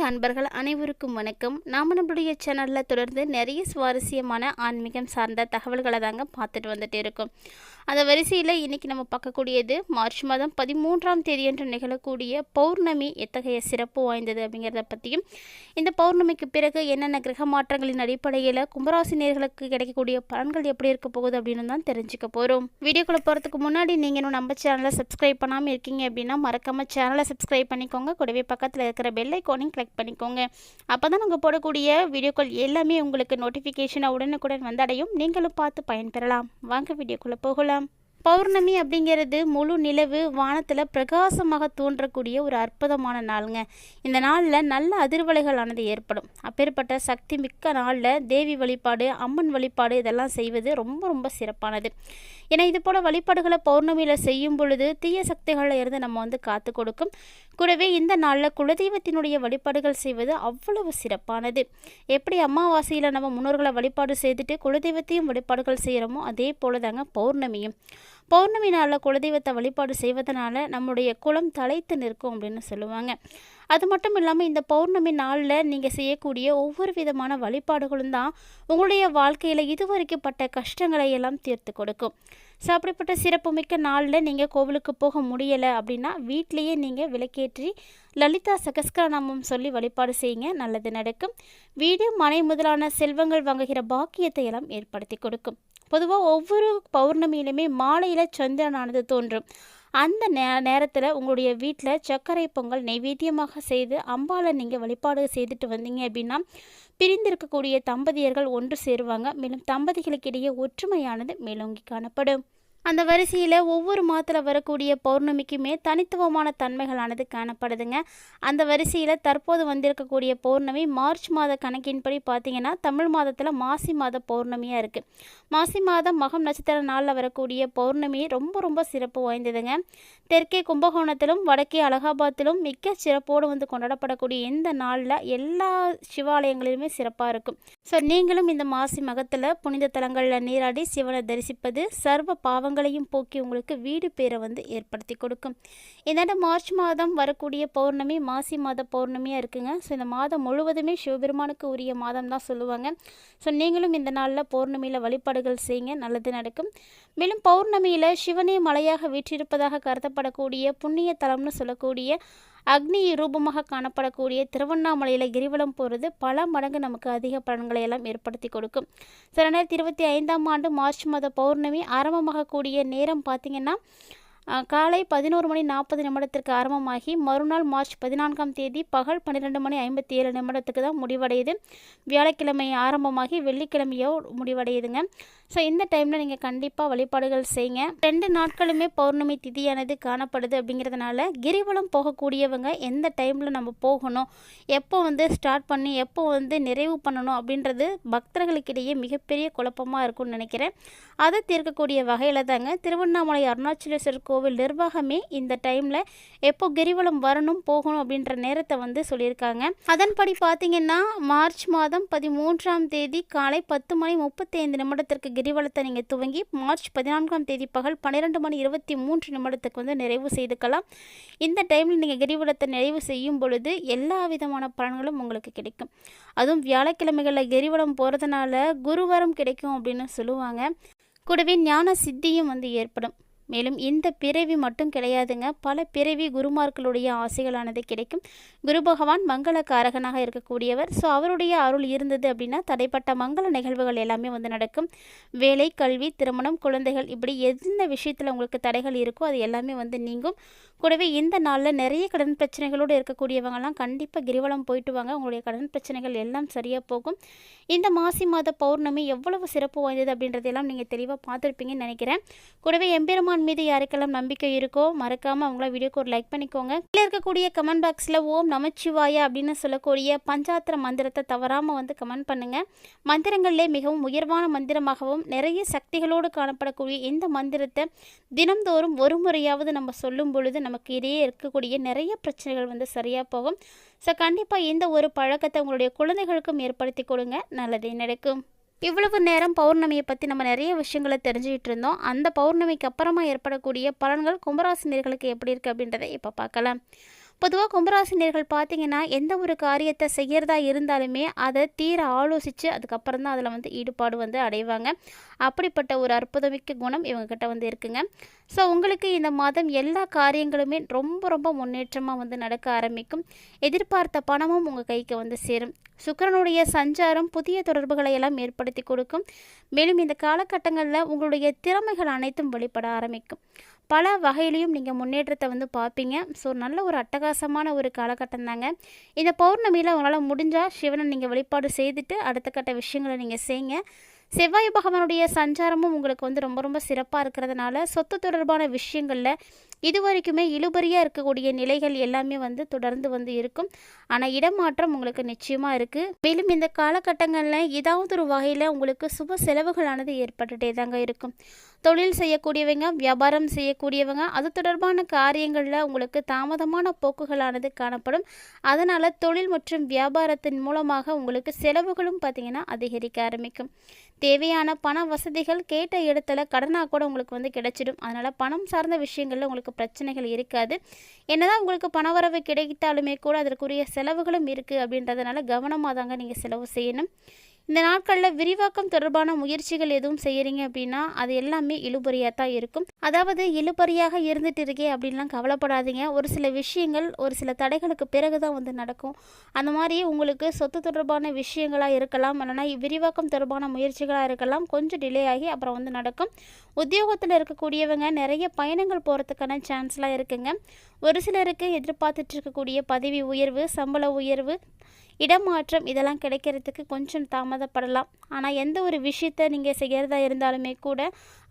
ஆன்மீக அன்பர்கள் அனைவருக்கும் வணக்கம். நாம் நம்மளுடைய சேனலில் தொடர்ந்து நிறைய சுவாரஸ்யமான ஆன்மீகம் சார்ந்த தகவல்களை தாங்க பார்த்துட்டு வந்துட்டு இருக்கோம். அந்த வரிசையில் இன்றைக்கி நம்ம பார்க்கக்கூடியது மார்ச் மாதம் பதிமூன்றாம் தேதியன்று நிகழக்கூடிய பௌர்ணமி எத்தகைய சிறப்பு வாய்ந்தது அப்படிங்கிறத பற்றியும் இந்த பௌர்ணமிக்கு பிறகு என்னென்ன கிரக மாற்றங்களின் அடிப்படையில் கும்பராசினியர்களுக்கு கிடைக்கக்கூடிய பலன்கள் எப்படி இருக்க போகுது அப்படின்னு தான் தெரிஞ்சுக்க போகிறோம் வீடியோக்குள்ளே போகிறதுக்கு முன்னாடி நீங்கள் இன்னும் நம்ம சேனலை சப்ஸ்கிரைப் பண்ணாமல் இருக்கீங்க அப்படின்னா மறக்காமல் சேனலை சப்ஸ்கிரைப் பண்ணிக்கோங்க. கூடவே பக்கத்தில் இருக்கிற பெல் ஐக்கானையும் கிளிக் பண்ணிக்கோங்க. அப்போ தான் நாங்கள் போடக்கூடிய வீடியோக்கள் எல்லாமே உங்களுக்கு நோட்டிஃபிகேஷனாக உடனுக்குடன் வந்தடையும். நீங்களும் பார்த்து பயன்பெறலாம். வாங்க வீடியோக்குள்ளே போகலாம். பௌர்ணமி அப்படிங்கிறது முழு நிலவு வானத்தில் பிரகாசமாக தோன்றக்கூடிய ஒரு அற்புதமான நாளுங்க. இந்த நாளில் நல்ல அதிர்வலைகளானது ஏற்படும். அப்பேற்பட்ட சக்தி மிக்க நாளில் தேவி வழிபாடு அம்மன் வழிபாடு இதெல்லாம் செய்வது ரொம்ப ரொம்ப சிறப்பானது. ஏன்னா இது போல் வழிபாடுகளை பௌர்ணமியில் செய்யும் பொழுது தீய சக்திகளில் இருந்து நம்ம வந்து காத்து கொடுக்கும். கூடவே இந்த நாளில் குலதெய்வத்தினுடைய வழிபாடுகள் செய்வது அவ்வளவு சிறப்பானது. எப்படி அமாவாசையில் நம்ம முன்னோர்களை வழிபாடு செய்துட்டு குலதெய்வத்தையும் வழிபாடுகள் செய்கிறோமோ அதே போல தாங்க பௌர்ணமியும். பௌர்ணமி நாளில் குலதெய்வத்தை வழிபாடு செய்வதனால நம்முடைய குலம் தலைத்து நிற்கும் அப்படின்னு சொல்லுவாங்க. அது மட்டும் இல்லாமல் இந்த பௌர்ணமி நாளில் நீங்கள் செய்யக்கூடிய ஒவ்வொரு விதமான வழிபாடுகளும் தான் உங்களுடைய வாழ்க்கையில் இதுவரைக்கும் பட்ட கஷ்டங்களை எல்லாம் தீர்த்து கொடுக்கும். ஸோ அப்படிப்பட்ட சிறப்புமிக்க நாளில் நீங்கள் கோவிலுக்கு போக முடியலை அப்படின்னா வீட்லேயே நீங்கள் விளக்கேற்றி லலிதா சகஸ்கரநாமம் சொல்லி வழிபாடு செய்யுங்க. நல்லது நடக்கும். வீடு மனை முதலான செல்வங்கள் வாங்குகிற பாக்கியத்தை எல்லாம் ஏற்படுத்தி கொடுக்கும். பொதுவாக ஒவ்வொரு பௌர்ணமியிலுமே மாலையில் சந்திரனானது தோன்றும். அந்த நே நேரத்தில் உங்களுடைய வீட்டில் சர்க்கரை பொங்கல் நைவேத்தியமாக செய்து அம்பாவை நீங்கள் வழிபாடு செய்துட்டு வந்தீங்க அப்படின்னா பிரிந்திருக்கக்கூடிய தம்பதியர்கள் ஒன்று சேருவாங்க. மேலும் தம்பதிகளுக்கிடையே ஒற்றுமையானது மேலோங்கி காணப்படும். அந்த வரிசையில் ஒவ்வொரு மாதத்தில் வரக்கூடிய பௌர்ணமிக்குமே தனித்துவமான தன்மைகளானது காணப்படுதுங்க. அந்த வரிசையில் தற்போது வந்திருக்கக்கூடிய பௌர்ணமி மார்ச் மாத கணக்கின்படி பார்த்தீங்கன்னா தமிழ் மாதத்தில் மாசி மாத பௌர்ணமியாக இருக்குது மாசி மாதம் மகம் நட்சத்திர நாளில் வரக்கூடிய பௌர்ணமி ரொம்ப ரொம்ப சிறப்பு வாய்ந்ததுங்க. தெற்கே கும்பகோணத்திலும் வடக்கே அலகாபாத்திலும் மிக்க சிறப்போடு வந்து கொண்டாடப்படக்கூடிய இந்த நாளில் எல்லா சிவாலயங்களிலுமே சிறப்பாக இருக்கும். ஸோ நீங்களும் இந்த மாசி மகத்தில் புனித தலங்களில் நீராடி சிவனை தரிசிப்பது சர்வ பாவங்களையும் போக்கி உங்களுக்கு வீடு பேரை வந்து ஏற்படுத்தி கொடுக்கும். இந்தாண்ட மார்ச் மாதம் வரக்கூடிய பௌர்ணமி மாசி மாத பௌர்ணமியாக இருக்குங்க. ஸோ இந்த மாதம் முழுவதுமே சிவபெருமானுக்கு உரிய மாதம் தான் சொல்லுவாங்க. ஸோ நீங்களும் இந்த நாளில் பௌர்ணமியில் வழிபாடுகள் செய்யுங்க. நல்லது நடக்கும். மேலும் பௌர்ணமியில் சிவனே மலையாக வீற்றிருப்பதாக கருதப்படக்கூடிய புண்ணிய தலம்னு சொல்லக்கூடிய அக்னி ரூபமாக காணப்படக்கூடிய திருவண்ணாமலையில் கிரிவலம் போகிறது பல மடங்கு நமக்கு அதிக பலன்களை எல்லாம் ஏற்படுத்தி கொடுக்கும். சில ரெண்டாயிரத்தி இருபத்தி ஐந்தாம் ஆண்டு மார்ச் மாத பௌர்ணமி ஆரம்பமாகக்கூடிய நேரம் பார்த்திங்கன்னா காலை பதினோரு மணி நாற்பது நிமிடத்திற்கு ஆரம்பமாகி மறுநாள் மார்ச் பதினான்காம் தேதி பகல் பன்னிரெண்டு மணி ஐம்பத்தி ஏழு நிமிடத்துக்கு தான் முடிவடையுது. வியாழக்கிழமை ஆரம்பமாகி வெள்ளிக்கிழமையோ முடிவடையுதுங்க. ஸோ இந்த டைமில் நீங்கள் கண்டிப்பாக வழிபாடுகள் செய்யுங்க ரெண்டு நாட்களுமே பௌர்ணமி திதியானது காணப்படுது அப்படிங்கிறதுனால கிரிவலம் போகக்கூடியவங்க எந்த டைமில் நம்ம போகணும் எப்போ வந்து ஸ்டார்ட் பண்ணி எப்போ வந்து நிறைவு பண்ணணும் அப்படின்றது பக்தர்களுக்கிடையே மிகப்பெரிய குழப்பமாக இருக்கும்னு நினைக்கிறேன். அதை தீர்க்கக்கூடிய வகையில் தாங்க திருவண்ணாமலை அருணாச்சலேஸ்வரர் கோவில் நிர்வாகமே இந்த டைமில் எப்போ கிரிவலம் வரணும் போகணும் அப்படின்ற நேரத்தை வந்து சொல்லியிருக்காங்க. அதன்படி பார்த்தீங்கன்னா மார்ச் மாதம் பதிமூன்றாம் தேதி காலை பத்து மணி முப்பத்தைந்து நிமிடத்திற்கு கிரிவலத்தை நீங்கள் துவங்கி மார்ச் பதினான்காம் தேதி பகல் பன்னிரெண்டு மணி இருபத்தி மூன்று நிமிடத்துக்கு வந்து நிறைவு செய்துக்கலாம். இந்த டைமில் நீங்கள் கிரிவலத்தை நிறைவு செய்யும் பொழுது எல்லா விதமான பலன்களும் உங்களுக்கு கிடைக்கும். அதுவும் வியாழக்கிழமைகளில் கிரிவலம் போகிறதுனால குருவரம் கிடைக்கும் அப்படின்னு சொல்லுவாங்க. கூடவே ஞான சித்தியும் வந்து ஏற்படும். மேலும் இந்த பிறவி மட்டும் கிடையாதுங்க. பல பிறவி குருமார்களுடைய ஆசைகளானது கிடைக்கும். குரு பகவான் மங்களக்காரகனாக இருக்கக்கூடியவர். ஸோ அவருடைய அருள் இருந்தது அப்படின்னா தடைப்பட்ட மங்கள நிகழ்வுகள் எல்லாமே வந்து நடக்கும். வேலை கல்வி திருமணம் குழந்தைகள் இப்படி எந்த விஷயத்தில் உங்களுக்கு தடைகள் இருக்கோ அது எல்லாமே வந்து நீங்கும். கூடவே இந்த நாளில் நிறைய கடன் பிரச்சனைகளோடு இருக்கக்கூடியவங்கலாம் கண்டிப்பாக கிரிவலம் போயிட்டு வாங்க. உங்களுடைய கடன் பிரச்சனைகள் எல்லாம் சரியாக போகும். இந்த மாசி மாத பௌர்ணமி எவ்வளவு சிறப்பு வாய்ந்தது அப்படின்றதெல்லாம் நீங்கள் தெளிவாக பார்த்துருப்பீங்கன்னு நினைக்கிறேன். கூடவே எம்பெருமான் மீது யாருக்கெல்லாம் நம்பிக்கை இருக்கோ மறக்காமல் அவங்கள வீடியோக்கு ஒரு லைக் பண்ணிக்கோங்க. கீழே இருக்கக்கூடிய கமெண்ட் பாக்ஸில் ஓம் நமச்சிவாயா அப்படின்னு சொல்லக்கூடிய பஞ்சாத்திர மந்திரத்தை தவறாமல் வந்து கமெண்ட் பண்ணுங்கள் மந்திரங்களிலே மிகவும் உயர்வான மந்திரமாகவும் நிறைய சக்திகளோடு காணப்படக்கூடிய இந்த மந்திரத்தை தினம்தோறும் ஒரு முறையாவது நம்ம சொல்லும் பொழுது நமக்கு இடையே இருக்கக்கூடிய நிறைய பிரச்சனைகள் வந்து சரியாக போகும். ஸோ கண்டிப்பாக இந்த ஒரு பழக்கத்தை உங்களுடைய குழந்தைகளுக்கும் ஏற்படுத்தி கொடுங்க. நல்லதே நடக்கும். இவ்வளவு நேரம் பௌர்ணமியை பற்றி நம்ம நிறைய விஷயங்களை தெரிஞ்சுக்கிட்டு இருந்தோம். அந்த பௌர்ணமிக்கு அப்புறமா ஏற்படக்கூடிய பலன்கள் கும்பராசினியர்களுக்கு எப்படி இருக்குது அப்படின்றத இப்போ பார்க்கலாம். பொதுவாக கும்பராசினியர்கள் பார்த்தீங்கன்னா எந்த ஒரு காரியத்தை செய்கிறதா இருந்தாலுமே அதை தீர ஆலோசித்து அதுக்கப்புறம் தான் அதில் வந்து ஈடுபாடு வந்து அடைவாங்க. அப்படிப்பட்ட ஒரு அற்புதமிக்க குணம் இவங்கக்கிட்ட வந்து இருக்குங்க. ஸோ உங்களுக்கு இந்த மாதம் எல்லா காரியங்களுமே ரொம்ப ரொம்ப முன்னேற்றமாக வந்து நடக்க ஆரம்பிக்கும். எதிர்பார்த்த பணமும் உங்கள் கைக்கு வந்து சேரும். சுக்கரனுடைய சஞ்சாரம் புதிய தொடர்புகளை எல்லாம் ஏற்படுத்தி கொடுக்கும். மேலும் இந்த காலகட்டங்களில் உங்களுடைய திறமைகள் அனைத்தும் வெளிப்பட ஆரம்பிக்கும். பல வகையிலையும் நீங்கள் முன்னேற்றத்தை வந்து பார்ப்பீங்க. ஸோ நல்ல ஒரு அட்டகாசமான ஒரு காலகட்டம் தாங்க. இந்த பௌர்ணமியில் உங்களால் முடிஞ்சால் சிவனை நீங்கள் வழிபாடு செய்துட்டு அடுத்த கட்ட விஷயங்களை நீங்கள் செய்யுங்க. செவ்வாய் பகவானுடைய சஞ்சாரமும் உங்களுக்கு வந்து ரொம்ப ரொம்ப சிறப்பாக இருக்கிறதுனால சொத்து தொடர்பான விஷயங்களில் இது வரைக்குமே இழுபறியாக இருக்கக்கூடிய நிலைகள் எல்லாமே வந்து தொடர்ந்து வந்து இருக்கும். ஆனால் இடமாற்றம் உங்களுக்கு நிச்சயமாக இருக்குது மேலும் இந்த காலகட்டங்களில் ஏதாவது ஒரு வகையில் உங்களுக்கு சுப செலவுகளானது ஏற்பட்டுகிட்டே தாங்க இருக்கும். தொழில் செய்யக்கூடியவங்க வியாபாரம் செய்யக்கூடியவங்க அது தொடர்பான காரியங்களில் உங்களுக்கு தாமதமான போக்குகளானது காணப்படும். அதனால் தொழில் மற்றும் வியாபாரத்தின் மூலமாக உங்களுக்கு செலவுகளும் பார்த்திங்கன்னா அதிகரிக்க ஆரம்பிக்கும். தேவையான பண வசதிகள் கேட்ட இடத்துல கடனாக கூட உங்களுக்கு வந்து கிடைச்சிடும். அதனால் பணம் சார்ந்த விஷயங்களில் உங்களுக்கு பிரச்சனைகள் இருக்காது. என்னதான் உங்களுக்கு பணவரவு கிடைத்தாலுமே கூட அதற்குரிய செலவுகளும் இருக்குது அப்படின்றதுனால கவனமாக தாங்க நீங்கள் செலவு செய்யணும். இந்த நாட்களில் விரிவாக்கம் தொடர்பான முயற்சிகள் எதுவும் செய்கிறீங்க அப்படின்னா அது எல்லாமே இழுபறியாக தான் இருக்கும். அதாவது இழுபறியாக இருந்துட்டு இருக்கே அப்படின்லாம் கவலைப்படாதீங்க. ஒரு சில விஷயங்கள் ஒரு சில தடைகளுக்கு பிறகு தான் வந்து நடக்கும். அந்த மாதிரி உங்களுக்கு சொத்து தொடர்பான விஷயங்களாக இருக்கலாம். இல்லைனா விரிவாக்கம் தொடர்பான முயற்சிகளாக இருக்கலாம். கொஞ்சம் டிலே ஆகி அப்புறம் வந்து நடக்கும். உத்தியோகத்தில் இருக்கக்கூடியவங்க நிறைய பயணங்கள் போகிறதுக்கான சான்ஸ்லாம் இருக்குங்க. ஒரு சிலருக்கு எதிர்பார்த்துட்டு இருக்கக்கூடிய பதவி உயர்வு சம்பள உயர்வு இடமாற்றம் இதெல்லாம் கிடைக்கிறதுக்கு கொஞ்சம் தாமதப்படலாம். ஆனால் எந்த ஒரு விஷயத்தை நீங்கள் செய்கிறதா இருந்தாலுமே கூட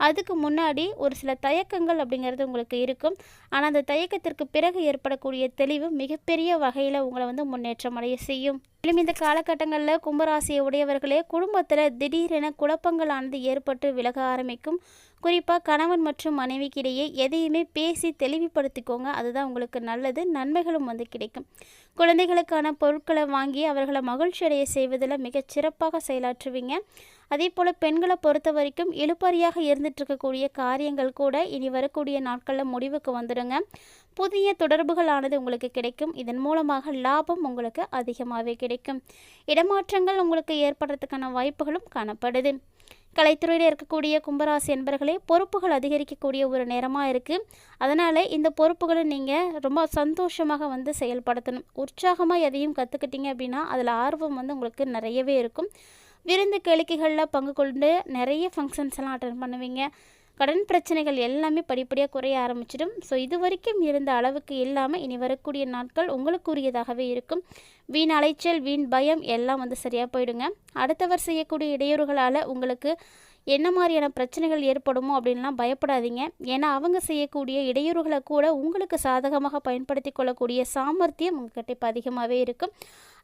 அதுக்கு முன்னாடி ஒரு சில தயக்கங்கள் அப்படிங்கிறது உங்களுக்கு இருக்கும். ஆனால் அந்த தயக்கத்திற்கு பிறகு ஏற்படக்கூடிய தெளிவு மிகப்பெரிய வகையில் உங்களை வந்து முன்னேற்றம் அடைய செய்யும். மேலும் இந்த காலகட்டங்களில் கும்பராசியை உடையவர்களே குடும்பத்தில் திடீரென குழப்பங்களானது ஏற்பட்டு விலக ஆரம்பிக்கும். குறிப்பாக கணவன் மற்றும் மனைவிக்கிடையே எதையுமே பேசி தெளிவுபடுத்திக்கோங்க. அதுதான் உங்களுக்கு நல்லது. நன்மைகளும் வந்து கிடைக்கும். குழந்தைகளுக்கான பொருட்களை வாங்கி அவர்களை மகிழ்ச்சி அடைய செய்வதில் மிகச் சிறப்பாக செயலாற்றுவீங்க. அதே போல் பெண்களை பொறுத்த வரைக்கும் இழுப்பறியாக இருந்துட்டு இருக்கக்கூடிய காரியங்கள் கூட இனி வரக்கூடிய நாட்களில் முடிவுக்கு வந்துடுங்க. புதிய தொடர்புகளானது உங்களுக்கு கிடைக்கும். இதன் மூலமாக லாபம் உங்களுக்கு அதிகமாகவே கிடைக்கும். இடமாற்றங்கள் உங்களுக்கு ஏற்படுறதுக்கான வாய்ப்புகளும் காணப்படுது. கலைத்துறையில் இருக்கக்கூடிய கும்பராசி என்பர்களே பொறுப்புகள் அதிகரிக்கக்கூடிய ஒரு நேரமாக இருக்குது அதனால் இந்த பொறுப்புகளை நீங்கள் ரொம்ப சந்தோஷமாக வந்து செயல்படுத்தணும். உற்சாகமாக எதையும் கற்றுக்கிட்டீங்க அப்படின்னா அதில் ஆர்வம் வந்து உங்களுக்கு நிறையவே இருக்கும். விருந்து கேளிக்கைகளில் பங்கு கொண்டு நிறைய ஃபங்க்ஷன்ஸ் எல்லாம் அட்டன் பண்ணுவீங்க. கடன் பிரச்சனைகள் எல்லாமே படிப்படியாக குறைய ஆரம்பிச்சிடும். ஸோ இது வரைக்கும் இருந்த அளவுக்கு இல்லாமல் இனி வரக்கூடிய நாட்கள் உங்களுக்குரியதாகவே இருக்கும். வீண் அலைச்சல் வீண் பயம் எல்லாம் வந்து சரியாக போயிடுங்க. அடுத்தவர் செய்யக்கூடிய இடையூறுகளால் உங்களுக்கு என்ன மாதிரியான பிரச்சனைகள் ஏற்படுமோ அப்படின்லாம் பயப்படாதீங்க. ஏன்னா அவங்க செய்யக்கூடிய இடையூறுகளை கூட உங்களுக்கு சாதகமாக பயன்படுத்தி கொள்ளக்கூடிய சாமர்த்தியம் உங்கள்கிட்ட இப்போ அதிகமாகவே இருக்கும்.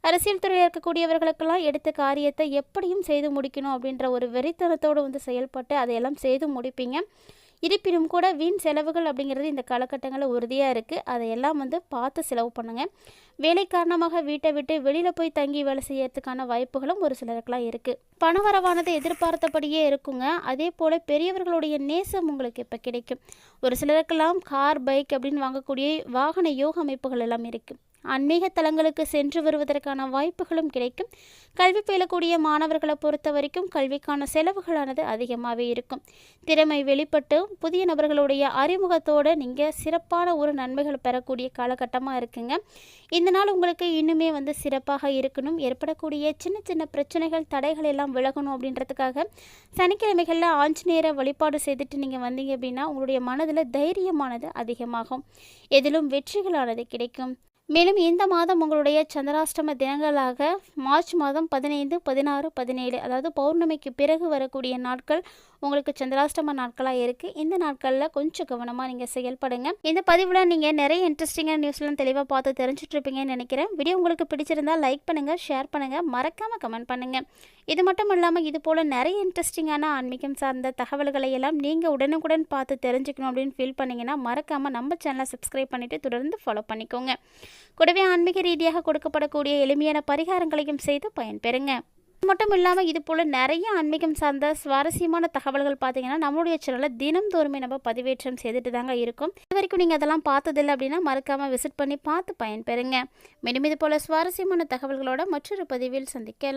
அரசியல் துறையில் இருக்கக்கூடியவர்களுக்கெல்லாம் எடுத்த காரியத்தை எப்படியும் செய்து முடிக்கணும் அப்படின்ற ஒரு வெறித்தனத்தோடு வந்து செயல்பட்டு அதையெல்லாம் செய்து முடிப்பீங்க. இருப்பினும் கூட வீண் செலவுகள் அப்படிங்கிறது இந்த காலகட்டங்களில் உறுதியாக இருக்குது. அதையெல்லாம் வந்து பார்த்து செலவு பண்ணுங்கள் வேலை காரணமாக வீட்டை விட்டு வெளியில் போய் தங்கி வேலை செய்யறதுக்கான வாய்ப்புகளும் ஒரு சிலருக்கெலாம் இருக்குது. பணவரவானது எதிர்பார்த்தபடியே இருக்குங்க. அதே போல் பெரியவர்களுடைய நேசம் உங்களுக்கு இப்போ கிடைக்கும். ஒரு சிலருக்கெல்லாம் கார் பைக் அப்படின்னு வாங்கக்கூடிய வாகன யோக அமைப்புகள் எல்லாம் இருக்குது. ஆன்மீக தலங்களுக்கு சென்று வருவதற்கான வாய்ப்புகளும் கிடைக்கும். கல்வி பயிலக்கூடிய மாணவர்களை பொறுத்த வரைக்கும் கல்விக்கான செலவுகளானது அதிகமாகவே இருக்கும். திறமை வெளிப்பட்டு புதிய நபர்களுடைய அறிமுகத்தோடு நீங்கள் சிறப்பான ஒரு நன்மைகள் பெறக்கூடிய காலகட்டமாக இருக்குங்க. இந்த நாள் உங்களுக்கு இன்னுமே வந்து சிறப்பாக இருக்கணும். ஏற்படக்கூடிய சின்ன சின்ன பிரச்சனைகள் தடைகள் எல்லாம் விலகணும் அப்படின்றதுக்காக சனிக்கிழமைகளில் ஆஞ்சநேயரை வழிபாடு செய்துட்டு நீங்கள் வந்தீங்க அப்படின்னா உங்களுடைய மனதில் தைரியமானது அதிகமாகும். எதிலும் வெற்றிகளானது கிடைக்கும். மேலும் இந்த மாதம் உங்களுடைய சந்திராஷ்டம தினங்களாக மார்ச் மாதம் பதினைந்து பதினாறு பதினேழு அதாவது பௌர்ணமிக்கு பிறகு வரக்கூடிய நாட்கள் உங்களுக்கு சந்திராஷ்டம நாட்களாக இருக்குது இந்த நாட்களில் கொஞ்சம் கவனமாக நீங்கள் செயல்படுங்க. இந்த பதிவில் நீங்கள் நிறைய இன்ட்ரெஸ்டிங்கான நியூஸ்லாம் தெளிவாக பார்த்து தெரிஞ்சுட்ருப்பீங்கன்னு நினைக்கிறேன். வீடியோ உங்களுக்கு பிடிச்சிருந்தால் லைக் பண்ணுங்கள் ஷேர் பண்ணுங்கள் மறக்காமல் கமெண்ட் பண்ணுங்கள் இது மட்டும் இல்லாமல் இது போல் நிறைய இன்ட்ரெஸ்டிங்கான ஆன்மீகம் சார்ந்த தகவல்களை எல்லாம் நீங்கள் உடனுக்குடன் பார்த்து தெரிஞ்சுக்கணும் அப்படின்னு ஃபீல் பண்ணிங்கன்னா மறக்காமல் நம்ம சேனலை சப்ஸ்கிரைப் பண்ணிவிட்டு தொடர்ந்து ஃபாலோ பண்ணிக்கோங்க. கூடவே ஆன்மீக ரீதியாக கொடுக்கப்படக்கூடிய எளிமையான பரிகாரங்களையும் செய்து பயன்பெறுங்க. மட்டும் இல்லாமல் இது போல் நிறைய ஆன்மீகம் சார்ந்த சுவாரஸ்யமான தகவல்கள் பார்த்தீங்கன்னா நம்மளுடைய சேனலில் தினம்தோறுமே நம்ம பதிவேற்றம் செய்துட்டு தாங்க இருக்கும். இது வரைக்கும் நீங்கள் அதெல்லாம் பார்த்ததில்லை அப்படின்னா மறக்காமல் விசிட் பண்ணி பார்த்து பயன்பெறுங்க. மேலும் இது போல் சுவாரஸ்யமான தகவல்களோட மற்றொரு பதிவில் சந்திக்கலாம்.